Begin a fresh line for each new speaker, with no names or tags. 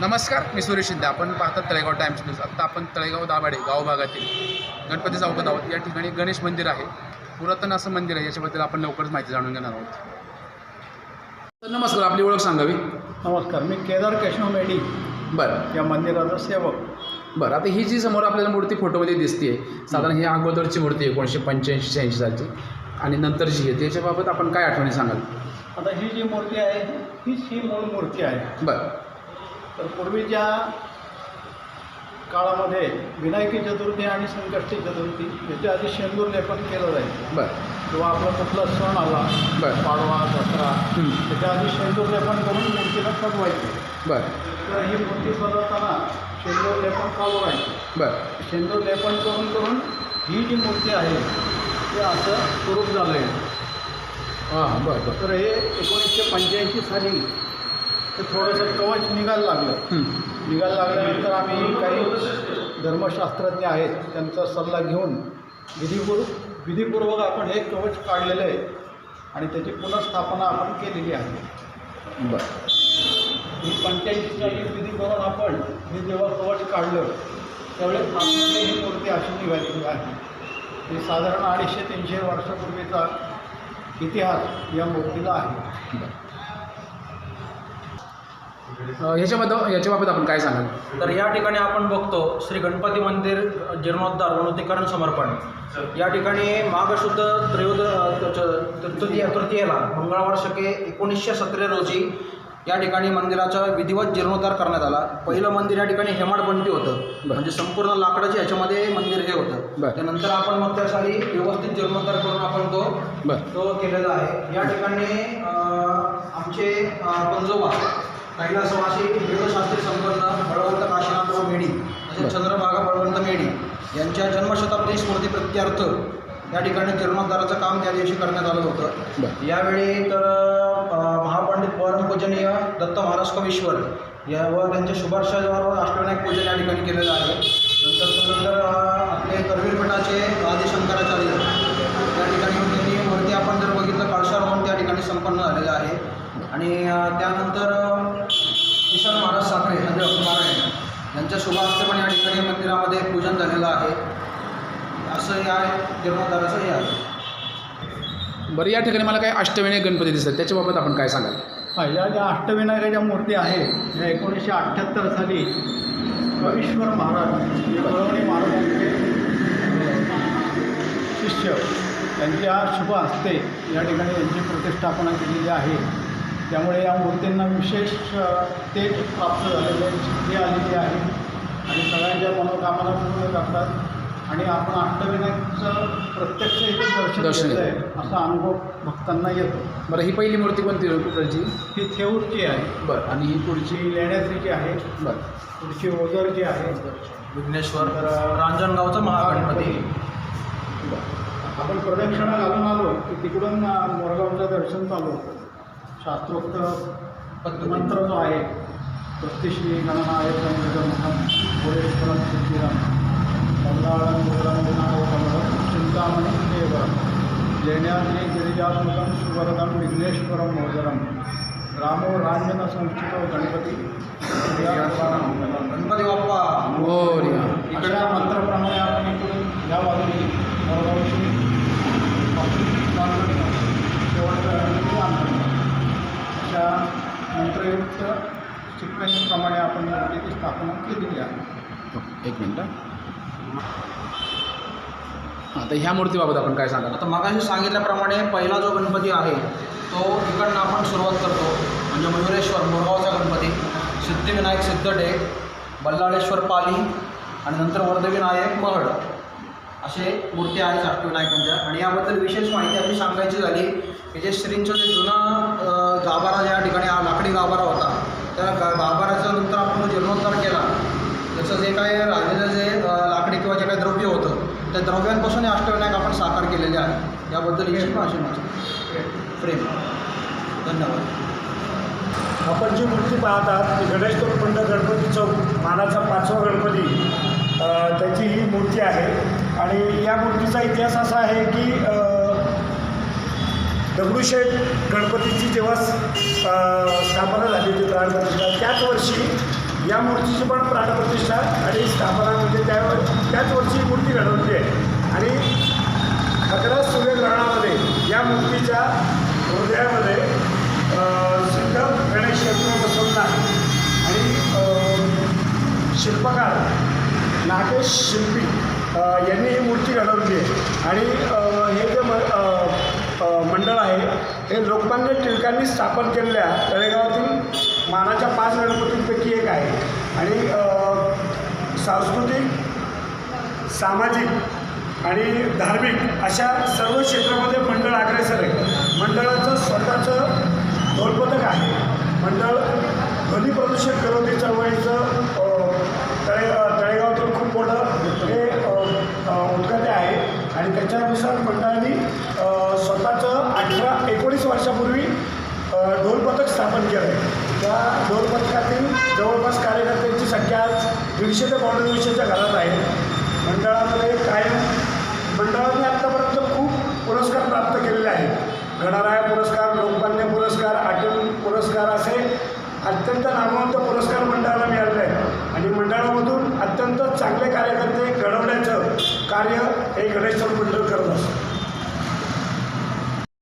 नमस्कार मी सुरेश शिंदे. आपण पाहतात तळेगाव टाइम्स न्यूज आत्ता आपण तळेगाव दाभाडे गाव भागातील गणपती चौकात आहोत. या ठिकाणी गणेश मंदिर आहे. पुरातन असं मंदिर आहे याच्याबद्दल आपण लवकरच माहिती जाणून घेणार आहोत. नमस्कार. आपली ओळख सांगावी?
नमस्कार. मी केदार केशव मेढी
बरं.
या मंदिराचा सेवक.
बरं. आता ही जी समोर आपल्याला मूर्ती फोटोमध्ये दिसते साधारण ही अगोदरची मूर्ती आहे एकोणीसशे पंच्याऐंशी शहाऐंशी सालची. आणि नंतरची आहे त्याच्याबाबत आपण काय आठवणी सांगाल?
आता ही जी मूर्ती आहे हीच ही मूळ मूर्ती आहे.
बरं.
तर पूर्वीच्या काळामध्ये विनायकी चतुर्थी आणि संकष्टी चतुर्थी याच्या आधी शेंदूर लेपन केलं जायचं.
बरं.
किंवा आपला कुठला सण आला
बरं.
पाडवा दसरा
हं.
त्याच्या आधी शेंदूर लेपन करून मूर्तीला सजवायचे.
बरं.
तर ही मूर्ती सजवताना शेंदूर लेपन चालू राहायचं
बरं.
शेंदूर लेपन करून करून ही जी मूर्ती आहे ते असं स्वरूप झालं आहे
हां बरं बरं.
तर हे एकोणीसशे पंच्याऐंशी साली ते थोडंसं कवच निघायला. निघायला लागल्यानंतर आम्ही काही धर्मशास्त्रज्ञ आहेत त्यांचा सल्ला घेऊन विधीपूर्व विधीपूर्वक आपण हे कवच काढलेलं आहे आणि त्याची पुनर्स्थापना आपण केलेली आहे.
बरं.
ही विधी करून आपण हे जेव्हा कवच काढलं त्यावेळेस ही मूर्ती अशी निघालेली आहे ही साधारण अडीचशे तीनशे वर्षापूर्वीचा इतिहास या मूर्तीला आहे.
ह्याच्याबद्दल याच्याबाबत आपण काय सांगाल?
तर या ठिकाणी आपण बघतो श्री गणपती मंदिर जीर्णोद्धार वनोद्धीकरण समर्पण. या ठिकाणी माघशुद्ध त्रयोद तृतीय तृतीयेला मंगळवार शके एकोणीसशे सतरा रोजी या ठिकाणी मंदिराचा विधिवत जीर्णोद्धार करण्यात आला. पहिलं मंदिर या ठिकाणी हेमाडपंथी होतं. म्हणजे संपूर्ण लाकडाच्या ह्याच्यामध्ये मंदिर हे होतं.
बरं.
त्यानंतर आपण मग त्या साली व्यवस्थित जीर्णोद्धार करून आपण तो
बरं.
तो केलेला आहे. या ठिकाणी अं, आमचे अं, पंजोबा कैलासवासी वेदशास्त्री संपन्न बळवंत काशीनाथराव मेढी तसेच चंद्रभागा बळवंत मेढी यांच्या जन्मशताब्दी स्मृती प्रत्यार्थ या ठिकाणी जीर्णोद्धाराचं काम त्या दिवशी करण्यात आलं होतं. यावेळी तर महापंडित परमपूजनीय दत्त महाराज कवीश्वर या व त्यांच्या शुभार्षावर अष्टविनायक पूजन या ठिकाणी केलेलं आहे. नंतर त्यानंतर आपले करवीर मठाचे आदिशंकराचार्य. या ठिकाणी त्यांनी वरती आपण जर बघितलं कळशारोहण त्या ठिकाणी संपन्न झालेलं आहे. आणि त्यानंतर किसन महाराज साखरे म्हणजे नारायण यांच्या शुभास्ते पण या ठिकाणी मंदिरामध्ये पूजन झालेलं आहे. असं या जीर्णोद्धाराचं हे आहे.
बरं या ठिकाणी मला काही अष्टविनायक गणपती दिसतात. त्याच्याबाबत आपण काय सांगाल?
हा, या ज्या अष्टविनायकाच्या मूर्ती आहेत या एकोणीसशे अठ्ठ्याहत्तर साली कवीश्वर महाराज महाराजांचे शिष्य त्यांच्या शुभ हस्ते या ठिकाणी यांची प्रतिष्ठापना केलेली आहे. त्यामुळे या मूर्तींना विशेष तेज प्राप्त झालेले आहे, सिद्धी आलेली आहे. आणि सगळ्यांच्या मनोकामना पूर्ण करतात. आणि आपण अष्टविनायकचं प्रत्यक्ष इथे दर्शन
दर्शन
आहे असा अनुभव भक्तांना येतो.
बरं ही पहिली मूर्ती कोणती कुठलची
ही थेऊरची आहे.
बरं आणि ही पुढची?
पुढची लेण्याद्रीची आहे.
बरं.
पुढची ओझरची आहे.
विघ्नेश्वर
तर
रांजणगावचा महागणपती.
आपण प्रदक्षिणा घालून आलो की तिकडून मोरगावचं दर्शन चालू होतं. शास्त्रोक्त मंत्र जो आहे प्रत्यश्री गणनाय चंद्रगमहम भुरेश्वरम सिद्धिरम मंदाळम मुरम विनायकमरम चिंतामणी देवरम जैन्याद्री गिरिजात्मकम सुवरदम विघ्नेश्वरम मोदरम रामो रांजन संस्थितो गणपती
गणपती बाप्पा
मोरया.
इकडल्या मंत्राप्रमाणे आपण इकडून या बाजूने मोरगावची शेवटचं गणपती आणतो अशा मंत्रयुक्त सिक्वेन्सप्रमाणे आपण मूर्तीची स्थापना केलेली आहे.
हो, एक मिनटं आता तर ह्या मूर्तीबाबत आपण काय सांगाल?
आता मगाशी सांगितल्याप्रमाणे पहिला जो गणपती आहे तो इकडनं आपण सुरुवात करतो म्हणजे मयुरेश्वर मोरगावचा गणपती. सिद्धिविनायक सिद्धटेक बल्लाळेश्वर पाली आणि नंतर वर्धविनायक महड. असे मूर्ती आहेत अष्टविनायकांच्या आणि याबद्दल विशेष माहिती अशी सांगायची झाली की जे श्रींचं जे जुना गाभारा या ठिकाणी हा लाकडी गाभारा होता त्या गा नंतर आपण जीर्णोद्धार केला त्याचं जे काय राहिलेलं जे लाकडी किंवा जे काही द्रव्य होतं त्या द्रव्यांपासून हे अष्टविनायक आपण साकार केलेले आहे. याबद्दल ही भाषण प्रेम. धन्यवाद.
आपण जी मूर्ती पाहतात ती गणेश तोरपंड गणपती चौक मानाचा पाचवा गणपती. त्याची ही मूर्ती आहे. आणि या मूर्तीचा इतिहास असा आहे की दगडूशेठ गणपतीची जेव्हा स्थापना झाली होती प्राणप्रतिष्ठा त्याच वर्षी या मूर्तीची पण प्राणप्रतिष्ठा आणि स्थापना म्हणजे त्यावर त्याच वर्षी ही मूर्ती घडवली आहे. आणि खतरा सूर्यग्रहणामध्ये या मूर्तीच्या हृदयामध्ये सिद्ध गणेश यंत्र बसवला आणि शिल्पकार नागेश शिल्पी यांनी ही मूर्ती घडवली आहे. आणि हे जे म मंडळ आहे हे लोकमान्य टिळकांनी स्थापन केलेल्या तळेगावातील मानाच्या पाच गणपतींपैकी एक आहे. आणि सांस्कृतिक सामाजिक आणि धार्मिक अशा सर्व क्षेत्रामध्ये मंडळ अग्रेसर आहे. मंडळाचं स्वतःचं ढोलपथक आहे. मंडळ ध्वनी प्रदूषण विरोधी चळवळीचं तळे तळेगाव तळेगावातून खूप मोठं हे अ, अ, उद्गाते आहे आणि मंडळाने स्वतःचं अठरा एकोणीस वर्षापूर्वी ढोलपथक स्थापन केलं. आहे त्या ढोलपथकातील जवळपास कार्यकर्त्यांची संख्या आज दीडशे ते पावणे दोनशेच्या घरात आहे. मंडळामध्ये कायम मंडळाने आत्तापर्यंत खूप पुरस्कार प्राप्त केलेले आहेत. गणराया पुरस्कार लोकमान्य पुरस्कार अटल पुरस्कार असे अत्यंत नामवंत पुरस्कार मंडळाला मिळाले आहेत. आणि मंडळामधून अत्यंत चांगले कार्यकर्ते घडवण्याचं कार्य हे गणेश मंडळ करत असतं